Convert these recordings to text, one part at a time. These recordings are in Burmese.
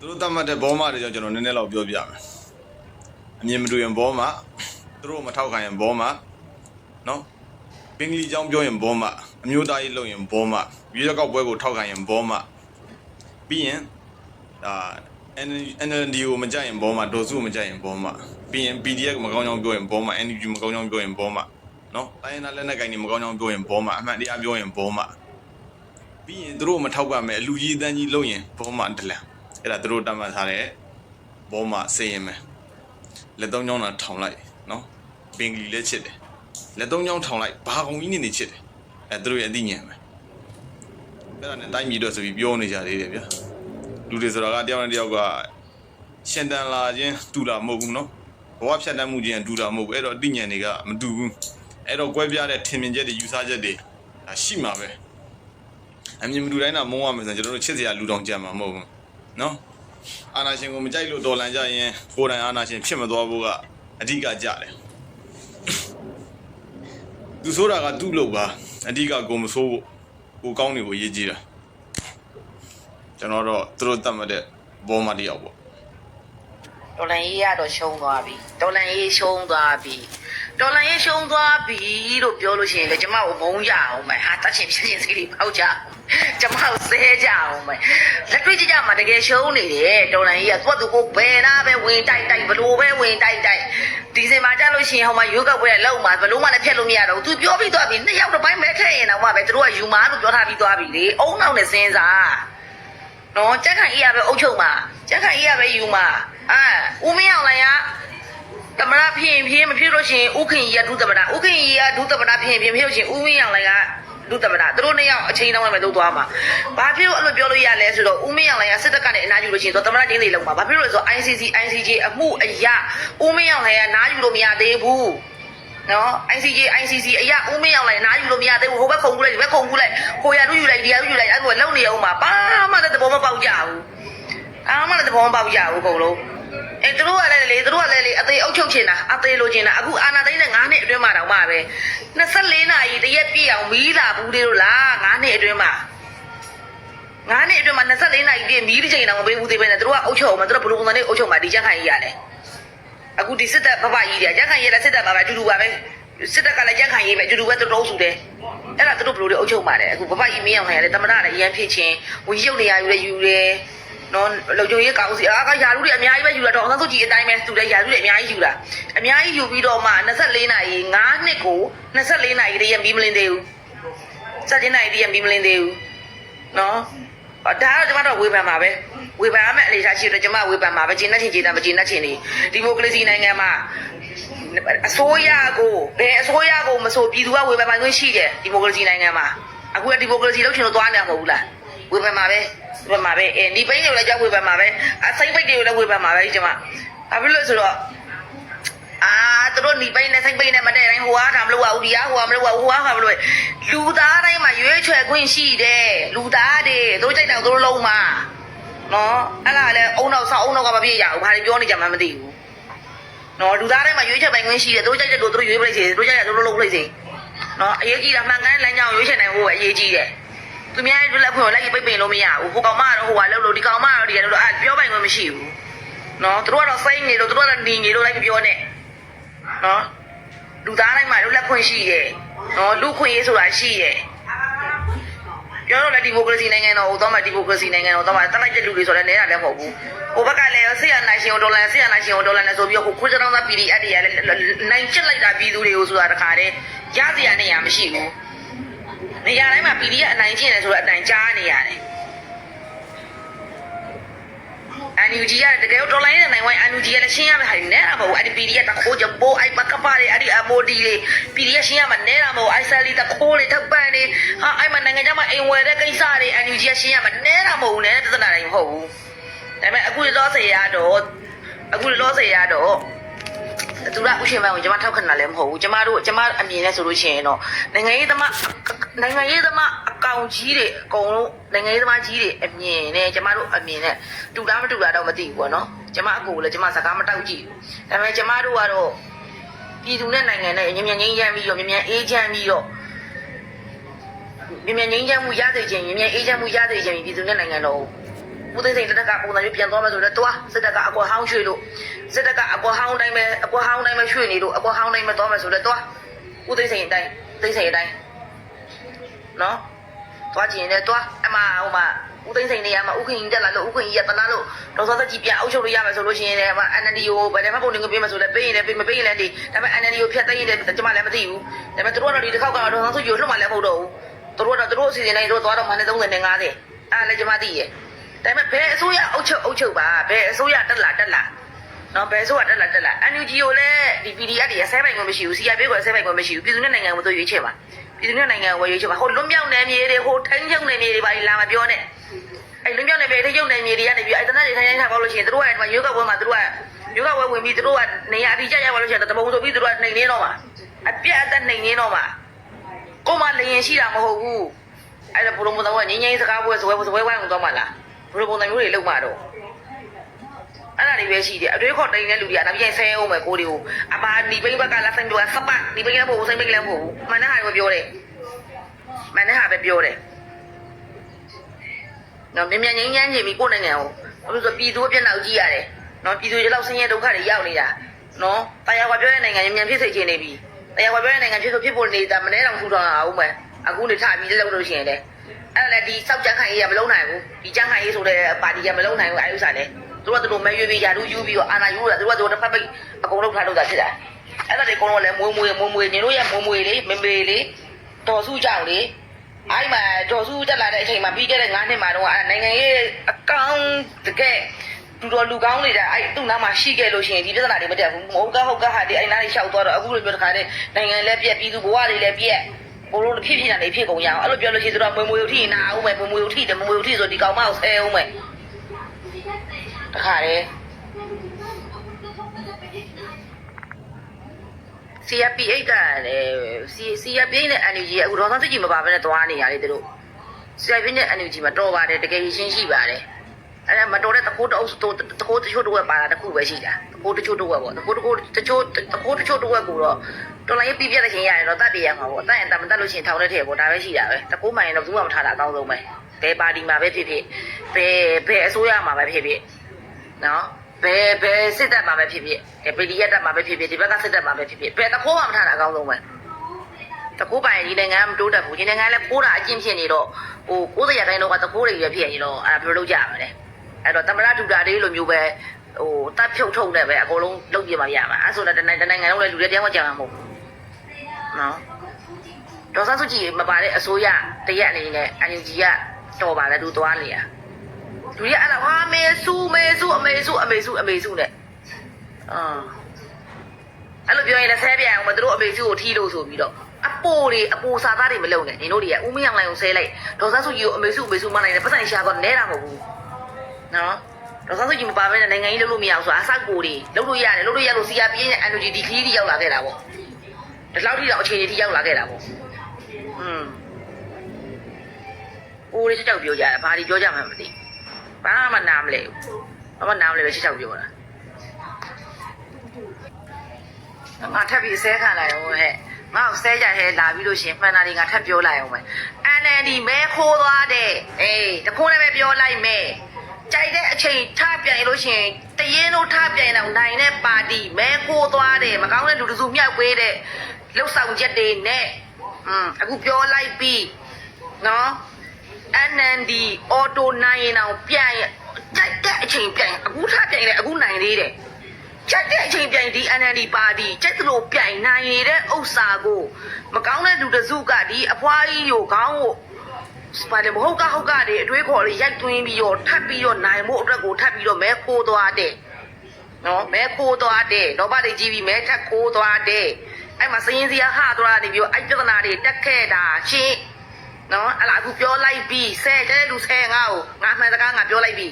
သူတို့တတ်မှတ်တဲ့ဘောမတွေကြောင့်ကျွန်တော်နည်းနည်းတော့ပြောပြမယ်အမြင်မတူရင်ဘောမသူတို့မထောက်ခံရင်ဘောမနော်ပင်ကလီကြောင့်ပြောရင်ဘောမအမျိုးသားရေးလုပ်ရင်ဘောမရွေးကောက်ပွဲကိုထောက်ခံရင်ဘောမပြီးရင်ဒါ NLD ကိုမကြိုက်ရင်ဘောမဒေါ်စုကိုမကြိုက်ရင်ဘောမပြီးရင် PDF မကောင်းကြောင်းပြောရင်ဘောမ NUG မကောင်းကြောင်းပြောရင်ဘောမနော်တိုင်းနာလက်နက်ကိုင်တွေမကောင်းကြောင်းပြောရင်ဘောမအမှန်တရားပြောရင်ဘောမပြီးရင်သူတို့မထောက်ပါမယ်အလူကြီးအတန်းကြီးလုပ်ရင်ဘောမတလန် အဲ့ဒါသူတို့တတ်မှတ်ထားတဲ့ဘောမှာစေရင်မယ်လက်သုံးချောင်းတာထောင်လိုက်နော်ပင်ကလေးလက်ချစ်တယ်လက်သုံးချောင်းထောင်လိုက်ဘာကုန်ကြီးနေနေချစ်တယ်အဲသူတို့ရဲ့အသိဉာဏ်ပဲအဲ့ဒါနဲ့တိုင်းပြည်တော့ဆိုပြီးပြောနေကြသေးတယ်ဗျာလူတွေဆိုတာကတယောက်နဲ့တယောက်ကရှင်တန်လာခြင်းတူတာမဟုတ်ဘူးနော်ဘဝဖြတ်တမ်းမှုခြင်းတူတာမဟုတ်ဘူးအဲ့တော့အသိဉာဏ်တွေကမတူဘူးအဲ့တော့ကွဲပြားတဲ့ထင်မြင်ချက်တွေယူဆချက်တွေရှိမှာပဲအမြင်မတူတိုင်းတော့မုန်းရမယ်ဆိုရင်ကျွန်တော်တို့ချစ်စရာလူတောင်ကြံမှာမဟုတ်ဘူး နော်အာနာရှင်ကိုမကြိုက်လို့တော်လန်ကြရင်ကိုယ်တိုင်အာနာရှင်ဖြစ်မသွားဖို့ကအဓိကကြတယ်သူဆိုတာကသူ့လုပ်ပါအဓိကကိုမဆိုးဖို့ကိုကောင်းနေဖို့အရေးကြီးတာကျွန်တော်တော့သူတို့တတ်မှတ်တဲ့ဘောမတရားပေါ့ တော်လန်ရေးကတော့ရှုံးသွားပြီတော်လန်ရေးရှုံးသွားပြီတော်လန်ရေးရှုံးသွားပြီလို့ပြောလို့ရှိရင်လေကျမကိုမုန်းကြအောင်မယ်ဟာတတ်ချင်ဖြစ်ချင်စိတ်တွေပေါက်ကြအောင်ကျမကိုဆဲကြအောင်မယ်လက်တွေ့ကြကြမှာတကယ်ရှုံးနေတယ်တော်လန်ရေးကသူ့သူကိုဘယ်နာပဲဝင်တိုက်တိုက်ဘလို့ပဲဝင်တိုက်တိုက်ဒီစင်မှာကြလို့ရှိရင်ဟိုမှာရုပ်ကပွဲလောက်မှာဘလို့မှလည်းဖျက်လို့မရတော့ဘူးသူပြောပြီးသွားပြီနှစ်ယောက်တစ်ပိုင်းပဲထည့်ရင်တော့မှပဲသူတို့ကယူမာလို့ပြောထားပြီးသွားပြီလေအုံနောက်နဲ့စဉ်းစားနော်ကြက်ခိုင်အေးရပဲအုတ်ချုပ်မှာကြက်ခိုင်အေးရပဲယူမှာအာဦးမင်းအောင်လိုက်ရတမရဖြစ်ရင်ဖြစ်မဖြစ်လို့ရှိရင်ဥခင်ကြီးကဒုသမရဥခင်ကြီးကဒုသမရဖြစ်ရင်ဖြစ်မဖြစ်လို့ရှိရင်ဦးမင်းအောင်လိုက်ကဒုသမရသူတို့နှစ်ယောက်အချိန်တောင်းမယ်လို့သွားမှာဘာဖြစ်လို့အဲ့လိုပြောလို့ရလဲဆိုတော့ဦးမင်းအောင်လိုက်ကစစ်တပ်ကနေအနားယူလို့ရှိရင်သူသမရတင်းလေးလောက်မှာဘာဖြစ်လို့လဲဆိုတော့ ICC ICJ အမှုအရာဦးမင်းအောင်လိုက်ကနားယူလို့မရသေးဘူးနော် ICJ ICC အရာဦးမင်းအောင်လိုက်နားယူလို့မရသေးဘူးဟိုဘက်ခုံကူးလိုက်ဒီဘက်ခုံကူးလိုက်ဟိုရလူယူလိုက်ဒီရလူယူလိုက်အဲ့လိုလုံနေအောင်ပါဘာမှ အားမှလည်းသဘောမပေါက်ကြဘူးအကုန်လုံးအဲသူတို့ကလည်းလေသူတို့ကလည်းလေအသေးအုပ်ချုပ်ချင်တာအသေးလိုချင်တာအခုအာနာသိန်းနဲ့9နှစ်အတွင်းမှာတောင်မှပဲ24နာရီတရက်ပြည့်အောင်မီးလာဘူးသေးလို့လား9နှစ်အတွင်းမှာ9နှစ်အတွင်းမှာ24နာရီပြည့်မီးတစ်ချိန်တောင်မပေးဘူးသေးပဲနဲ့သူတို့ကအုပ်ချုပ်အောင်မသူတို့ဘလူးကုန်တဲ့အုပ်ချုပ်မှာဒီချက်ခိုင်ကြီးရတယ်အခုဒီစစ်တပ်ဘဘကြီးတွေကရက်ခံရေးတဲ့စစ်တပ်ပါပဲအတူတူပါပဲစစ်တပ်ကလည်းရက်ခံရေးပဲအတူတူပဲတော်တော်စုတယ်အဲ့ဒါသူတို့ဘယ်လိုလဲအုပ်ချုပ်ပါလဲအခုဘဘကြီးမင်းအောင်ခံရတယ်တမရလည်းရမ်းဖြစ်ချင်းဝင်ရုပ်နေရယူလဲယူတယ် နော်လုံချုံရေးကောင်းစီအာကယာလူတွေအများကြီးပဲယူတာတော့အသန်းစုကြည့်အတိုင်းပဲသူလည်းယာလူတွေအများကြီးယူတာအများကြီးယူပြီးတော့မှ24နာရီ9နှစ်ကို24နာရီတည်းရမီးမလင်းသေးဘူးစက်တင်နာရီတည်းရမီးမလင်းသေးဘူးနော်ဒါကတော့ကျွန်မတို့ဝေဖန်ပါပဲဝေဖန်ရမယ့်အနေအထားရှိတယ်ကျွန်မဝေဖန်ပါပဲဂျင်းနဲ့ချင်းဂျင်းနဲ့မဂျင်းနဲ့ချင်းနေဒီမိုကရေစီနိုင်ငံမှာအစိုးရကိုဘယ်အစိုးရကိုမဆိုပြည်သူကဝေဖန်ပိုင်ခွင့်ရှိတယ်ဒီမိုကရေစီနိုင်ငံမှာအခုကဒီမိုကရေစီလုပ်ချင်လို့သွားနေမှာမဟုတ်ဘူးလား ဝေဖန်ပါပဲဝေဖန်ပါပဲအဲဒီပိန်းတွေကိုလည်းကြောက်ဝေဖန်ပါပဲအစိမ့်ပိတ်တွေကိုလည်းဝေဖန်ပါပဲကျွန်မဘာဖြစ်လို့ဆိုတော့အာသူတို့หนีပိန်းနဲ့စိမ့်ပိန်းနဲ့မတည့်တိုင်းဟိုအားထားမလို့ပါဘူးဒီအားဟိုအားမလို့ပါဘူးဟိုအားဟာမလို့လူသားတိုင်းမှာရွေးချယ်ခွင့်ရှိတယ်လူသားတွေသူတို့ကြိုက်တယ်သူတို့လုံးမှာနော်အဲ့ဒါလည်းအုံနောက်ဆောက်အုံနောက်ကမပြည့်ရဘူးဘာတွေပြောနေကြမှမသိဘူးနော်လူသားတိုင်းမှာရွေးချက်ပိုင်ခွင့်ရှိတယ်သူတို့ကြိုက်တဲ့လူသူတို့ရွေးပလိုက်စေသူတို့ကြိုက်တဲ့လူတို့လုပ်ပလိုက်စေနော်အရေးကြီးတာမှန်ကန်တဲ့လမ်းကြောင်းရွေးချယ်နိုင်ဖို့ပဲအရေးကြီးတယ် သူများရဲ့လက်ဖွင့်ကိုလိုက်ပိတ်ပင်လို့မရဘူးဟိုကောင်မကတော့ဟိုကလှုပ်လို့ဒီကောင်မကတော့ဒီကလှုပ်လို့အဲ့ပြောပိုင်ခွင့်မရှိဘူးနော်သူတို့ကတော့စိတ်နေလို့သူတို့ကတော့နေနေလို့လိုက်ပြောနေနော်လူသားတိုင်းမှာလွတ်လပ်ခွင့်ရှိတယ်နော်လူခွင့်ရေးဆိုတာရှိတယ်ပြောတော့လည်းဒီမိုကရေစီနိုင်ငံတော်ဟိုတော့မှဒီမိုကရေစီနိုင်ငံတော်တော့မှတက်လိုက်တဲ့လူတွေဆိုလည်းနေတာလည်းမဟုတ်ဘူးဟိုဘက်ကလည်းဆီယနိုင်ရှင်ဒေါ်လာဆီယနိုင်ရှင်ဒေါ်လာနဲ့ဆိုပြီးတော့ဟိုခွေးကြောင်သား PDF တွေကလည်းနိုင်ချစ်လိုက်တာပြည်သူတွေကိုဆိုတာတခါတည်းရစရာနေရမရှိဘူး နေရာတိုင်းမှာ PDF အနိုင်ကျင့်တယ်ဆိုတော့အနိုင်ကြားနေရတယ်အန်ယူဂျီကတကယ်တော့လိုင်းနဲ့နိုင်ဝိုင်းအန်ယူဂျီကလည်းရှင်းရမယ်ဟာနဲတာမဟုတ်ဘူးအဲ့ဒီ PDF တခိုးကြပိုးအဲ့ပကပါတွေအဲ့ဒီအမိုဒီတွေ PDF ရှင်းရမှာနဲတာမဟုတ်အိုက်ဆယ်လီတခိုးတွေထောက်ပံ့တွေဟာအဲ့မှာနိုင်ငံခြားမှာအိမ်ဝယ်တဲ့ကိစ္စတွေအန်ယူဂျီကရှင်းရမှာနဲတာမဟုတ်ဘူးနဲတဲ့သနာတိုင်းမဟုတ်ဘူးဒါပေမဲ့အခုလောစေရတော့အခုလောစေရတော့သူကဥရှင်ပန်းကိုကျွန်မထောက်ခံတာလည်းမဟုတ်ဘူးကျွန်မတို့ကျွန်မအမြင်နဲ့ဆိုလို့ရှိရင်တော့နိုင်ငံရေးသမား နိုင်ငံရေးသမားအကောင်ကြီးတွေအကုန်လုံးနိုင်ငံရေးသမားကြီးတွေအမြင်နဲ့ကျွန်မတို့အမြင်နဲ့တူလားမတူလားတော့မသိဘူးပေါ့နော်ကျွန်မအကိုလည်းကျွန်မစကားမတောက်ကြည့်ဘူးဒါပေမဲ့ကျွန်မတို့ကတော့ပြည်သူနဲ့နိုင်ငံနဲ့ညဉ့်ညဉ့်ငိမ့်ချမ်းပြီးတော့ညဉ့်ညဉ့်အေးချမ်းပြီးတော့ညဉ့်ညဉ့်ငိမ့်ချမ်းမှုရစေခြင်းညဉ့်ညဉ့်အေးချမ်းမှုရစေခြင်းပြည်သူနဲ့နိုင်ငံတော်ဦးသိန်းစိန်တက်ကပုံစံမျိုးပြန်သွားမယ်ဆိုတော့တွားစစ်တပ်ကအကွာဟောင်းရွှေ့လို့စစ်တပ်ကအကွာဟောင်းတိုင်းပဲအကွာဟောင်းတိုင်းပဲရွှေ့နေလို့အကွာဟောင်းတိုင်းပဲသွားမယ်ဆိုတော့တွားဦးသိန်းစိန်အတိုင်းသိန်းစိန်အတိုင်း နော်တွားကြည့်ရင်လည်းတွားအမဟိုမှာဦးသိန်းစိန်နေရာမှာဥခင်ကြီးတက်လာလို့ဥခင်ကြီးကတနာလို့ဒေါ်စောသက်ကြီးပြန်အုပ်ချုပ်လို့ရမယ်ဆိုလို့ရှိရင်လည်းအမ NLD ကိုဗယ်တယ်မှပုံနေကိုပေးမယ်ဆိုလည်းပေးရင်လည်းပေးမပေးရင်လည်းဒီဒါပေမဲ့ NLD ကိုဖျက်သိမ်းရင်လည်းကျွန်မလည်းမသိဘူးဒါပေမဲ့သူတို့ကတော့ဒီတစ်ခေါက်ကတော့ဒေါ်စောသက်ကြီးကိုလွတ်မှလည်းမဟုတ်တော့ဘူးသူတို့ကတော့သူတို့အစီအစဉ်တိုင်းတို့သွားတော့မှလည်း30နဲ့50အဲ့လည်းကျွန်မသိရဲ့ဒါပေမဲ့ဘယ်အစိုးရအုပ်ချုပ်အုပ်ချုပ်ပါဘယ်အစိုးရတက်လာတက်လာနော်ဘယ်အစိုးရတက်လာတက်လာ NUG ကိုလည်းဒီ PDF တွေဆဲပိုင်ခွင့်မရှိဘူး CRP ကိုဆဲပိုင်ခွင့်မရှိဘူးပြည်သူနဲ့နိုင်ငံကိုသူရွေးချယ်ပါ ပြည်သူနဲ့နိုင်ငံကိုရွေးချယ်ပါဟိုလွတ်မြောက်နယ်မြေတွေဟိုထိုင်းချုပ်နယ်မြေတွေပါလာမပြောနဲ့အဲ့လွတ်မြောက်နယ်မြေထိုင်းချုပ်နယ်မြေတွေကနေပြီးအဲ့တနက်တွေထိုင်းထိုင်းထားပါလို့ရှိရင်တို့ကဒီမှာရွေးကောက်ပွဲမှာတို့ကရွေးကောက်ပွဲဝင်ပြီးတို့ကနေရာအတိကျရပါလို့ရှိရင်တပုံဆိုပြီးတို့ကနှိမ်နေတော့မှာအပြတ်အသက်နှိမ်နေတော့မှာကိုမလျင်ရှိတာမဟုတ်ဘူးအဲ့ဒါဘုံဘုံတော့ငင်းငင်းစကားပွဲစပွဲစပွဲဝိုင်းအောင်သွားမှာလားဘယ်လိုပုံစံမျိုးတွေလုပ်မှာတော့ အဲ့ဒါတွေပဲရှိတယ်အတွေးခေါ်တိန်တဲ့လူတွေကနောက်ပြန်ဆဲအောင်မယ်ကိုတွေကိုအပါဒီဘိန်းဘက်ကလာဆိုင်တော့စပတ်ဒီဘိန်းလည်းမဟုတ်ဘူးဆိုင်ဘိန်းလည်းမဟုတ်ဘူးမန်နဲ့ဟာပဲပြောတယ်မန်နဲ့ဟာပဲပြောတယ်နော်မြင်မြန်ငင်းငင်းချင်းပြီးကိုယ်နိုင်ငံကိုဘာလို့ဆိုပြည်သူအပြက်နောက်ကြည့်ရတယ်နော်ပြည်သူတွေလောက်ဆင်းရဲဒုက္ခတွေရောက်နေတာနော်တရားကွာပြောတဲ့နိုင်ငံမြန်မြန်ဖြစ်စေချင်နေပြီတရားကွာပြောတဲ့နိုင်ငံဖြစ်ဆိုဖြစ်ဖို့နေတာမနေ့တောင်ထူထောင်အောင်မယ်အခုနေထပြီးလောက်လို့ရှိရင်လည်းအဲ့ဒါလည်းဒီစောက်ကြခိုင်ရေးကမလုံးနိုင်ဘူးဒီကြခိုင်ရေးဆိုတဲ့ပါတီကမလုံးနိုင်ဘူးအဲဥစ္စာလည်းသူ တို့ကသူတို့မဲရွေးပြီးယာတူးယူပြီးတော့အာနာယူတာသူတို့ကသူတို့တစ်ဖက်ပိတ်အကုန်လုံးထားလို့တာဖြစ်တာအဲ့ဒါတွေအကုန်လုံးလည်းမွေးမွေးမွေးမွေးညီတို့ရဲ့မွေးမွေးလေးမမေလေးတော်စုကြောင့်လေအဲ့မှာတော်စုတက်လာတဲ့အချိန်မှာပြီးခဲ့တဲ့9နှစ်မှာတော့အဲ့နိုင်ငံရေးအကောင်တကယ်သူတော်လူကောင်းနေတာအဲ့သူ့နားမှာရှိခဲ့လို့ရှိရင်ဒီပြဿနာတွေမတက်ဘူးမဟုတ်ကဟုတ်ကဟာဒီအဲ့နားလေးရှောက်သွားတော့အခုလိုပြောတခါတည်းနိုင်ငံလည်းပြက်ပြည်သူဘဝတွေလည်းပြက်ဘိုးတို့ဖြစ်ဖြစ်နေတာနေဖြစ်ကုန်ရအောင်အဲ့လိုပြောလို့ရှိရင်သူတို့မွေမွေဥထိနာအောင်မယ်မွေမွေဥထိတယ်မွေမွေဥထိဆိုဒီကောင်မကိုဆဲအောင်မယ် တခါတည်း CRPH ကလည်း CRPH နဲ့ NUG ကအခုတော့သကြီးမပါဘဲနဲ့သွားနေရလေသူတို့ CRPH နဲ့ NUG မှာတော်ပါတယ်တကယ်ရှင်းရှိပါတယ်အဲ့ဒါမတော်တဲ့တကိုးတအုပ်တကိုးတချို့တော့ပါတာတခုပဲရှိတာတကိုးတချို့တော့ပေါ့တကိုးတကိုးတချို့တကိုးတချို့တော့ကိုတော့တော်လိုင်းပြပြတဲ့ချင်းရတယ်တော့တတ်ပြရမှာပေါ့တတ်ရင်တတ်မတတ်လို့ရှိရင်ထောင်ထဲထည့်ပေါ့ဒါပဲရှိတာပဲတကိုးမှန်ရင်တော့ဘူးမှမထားတာအကောင်းဆုံးပဲဘယ်ပါတီမှာပဲဖြစ်ဖြစ်ဘယ်ဘယ်အစိုးရမှာပဲဖြစ်ဖြစ် နော်ဘယ်ဘယ်စစ်တပ်မှာပဲဖြစ်ဖြစ်ဒီပီဒီရက်တပ်မှာပဲဖြစ်ဖြစ်ဒီဘက်ကစစ်တပ်မှာပဲဖြစ်ဖြစ်ဘယ်တကိုးမှမထားတာအကောင်းဆုံးပဲတကိုးပိုင်ဒီနိုင်ငံမတိုးတက်ဘူးဒီနိုင်ငံလည်းပိုးတာအကျင့်ဖြစ်နေတော့ဟို90ရာခိုင်နှုန်းကတကိုးတွေပဲဖြစ်နေတော့အဲ့ဒါဘယ်လိုလုပ်ကြရမလဲအဲ့တော့တမရဒူတာလေးလိုမျိုးပဲဟိုတပ်ဖြုတ်ထုတ်နေပဲအကုန်လုံးလုပ်ပြပါရမှာအဲ့ဆိုတော့တနိုင်ငံနိုင်ငံလုံးလည်းလူတွေတရားမကြမှာမဟုတ်ဘူးနော်ဒေါ်ဆန်းစုကြည်မပါတဲ့အစိုးရတရက်အနေနဲ့ NUG ကတော်ပါလေသူသွားနေရ လူတွေကအဲ့ဒါဟာမေစုမေစုအမေစုအမေစုအမေစုနဲ့အာအဲ့လိုပြောရင်လည်းဆဲပြန်အောင်မသူတို့အမေစုကိုထီးလို့ဆိုပြီးတော့အပိုတွေအပိုစာသားတွေမလုံနဲ့နင်တို့တွေကဦးမင်းအောင်လိုင်ကိုဆဲလိုက်ဒေါ်ဆန်းစုကြည်ကိုအမေစုအမေစုမနိုင်နဲ့ပတ်စံရှာတော့နဲတာမဟုတ်ဘူးနော်ဒေါ်ဆန်းစုကြည်မပါဘဲနဲ့နိုင်ငံကြီးလုပ်လို့မရအောင်ဆိုတာအဆောက်ကိုတွေလုပ်လို့ရတယ်လုပ်လို့ရလို့ CRP နဲ့ NUG ဒီခီးတွေရောက်လာခဲ့တာပေါ့ဒီလောက်ထိတော့အခြေအနေထိရောက်လာခဲ့တာပေါ့อืมအိုးလေးချက်ချောက်ပြောကြတယ်ဘာတွေပြောကြမှမသိဘာ မှနားမလဲဘူးဘာမှနားမလဲပဲချက်ချောက်ပြောတာငါထပ်ပြီးဆဲခံလိုက်အောင်ဟဲ့ငါ့ကိုဆဲကြဟဲလာပြီးလို့ရှရင်မှန်တာတွေငါထပ်ပြောလိုက်အောင်မယ် NLD မဲခိုးသွားတဲ့အေးတခိုးနဲ့ပဲပြောလိုက်မယ်ကြိုက်တဲ့အချိန်ထပြန်ရလို့ရှရင်တရင်တို့ထပြန်တော့နိုင်တဲ့ပါတီမဲခိုးသွားတယ်မကောင်းတဲ့လူတစုမြောက်ပေးတဲ့လှုပ်ဆောင်ချက်တွေနဲ့อืมအခုပြောလိုက်ပြီနော် NND အော်တိုနိုင်ရင်တော့ပြန်ရကြိုက်တဲ့အချိန်ပြန်အခုထပြန်လေအခုနိုင်သေးတယ်ကြိုက်တဲ့အချိန်ပြန်ဒီ NND ပါတီကြိုက်သလိုပြန်နိုင်နေတဲ့ဥစ္စာကိုမကောင်းတဲ့လူတစုကဒီအဖွားကြီးကိုခေါင်းကိုပါလေမဟုတ်ကဟုတ်ကတွေအတွေးခေါ်လေးရိုက်သွင်းပြီးတော့ထပ်ပြီးတော့နိုင်ဖို့အတွက်ကိုထပ်ပြီးတော့မဲခိုးသွားတဲ့နော်မဲခိုးသွားတဲ့တော့ပါလေးကြီးပြီးမဲထပ်ခိုးသွားတဲ့အဲ့မှာစရင်စရာဟသွားနေပြီးတော့အဲ့ပြဿနာတွေတက်ခဲ့တာရှင်း နော်အဲ့လာအခုပြောလိုက်ပြီဆဲတဲ့လူဆဲငါ့ကိုငါမှန်စကားငါပြောလိုက်ပြီ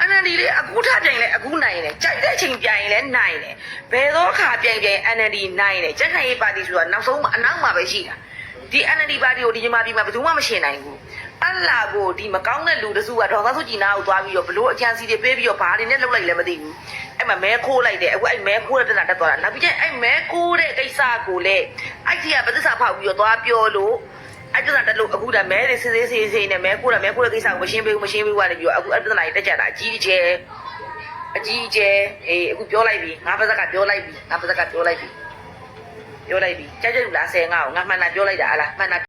အနန္ဒီလေအခုထပြိုင်လဲအခုနိုင်တယ်ကြိုက်တဲ့အချိန်ပြိုင်လဲနိုင်တယ်ဘယ်တော့ခါပြိုင်ပြိုင်အနန္ဒီနိုင်တယ်ချက်ခိုင်ရေးပါတီဆိုတာနောက်ဆုံးအနောက်မှာပဲရှိတာဒီအနန္ဒီပါတီကိုဒီညီမပြည်မှာဘယ်သူမှမရှင်နိုင်ဘူးအလာကိုဒီမကောင်းတဲ့လူတစုကဒေါ်သားစုကြည်နာကိုသွားပြီးတော့ဘလို့အကြံစီတွေပေးပြီးတော့ဘာတွေနဲ့လုပ်လိုက်လဲမသိဘူးအဲ့မှာမဲခိုးလိုက်တယ်အခုအဲ့မဲခိုးတဲ့တက်လာတက်သွားတာနောက်ပြီးကျအဲ့မဲခိုးတဲ့ကိစ္စကိုလေအဲ့ဒီကပသစ္စာဖောက်ပြီးတော့သွားပြောလို့ အဲ့ပြဿနာတက်လို့အခုဒါမဲတွေစစ်စစ်စစ်စစ်နဲ့မဲကိုတာမဲကိုတဲ့ကိစ္စကိုမရှင်းပေးဘူးမရှင်းပေးဘူးကနေပြီးတော့အခုအဲ့ပြဿနာကြီးတက်ကြတာအကြီးအကျယ်အကြီးအကျယ်အေးအခုပြောလိုက်ပြီငါပါဇက်ကပြောလိုက်ပြီငါပါဇက်ကပြောလိုက်ပြီပြောလိုက်ပြီကြက်ကြက်လူလားဆယ်ငါ့ကိုငါမှန်တာပြောလိုက်တာဟလားမှန်တာ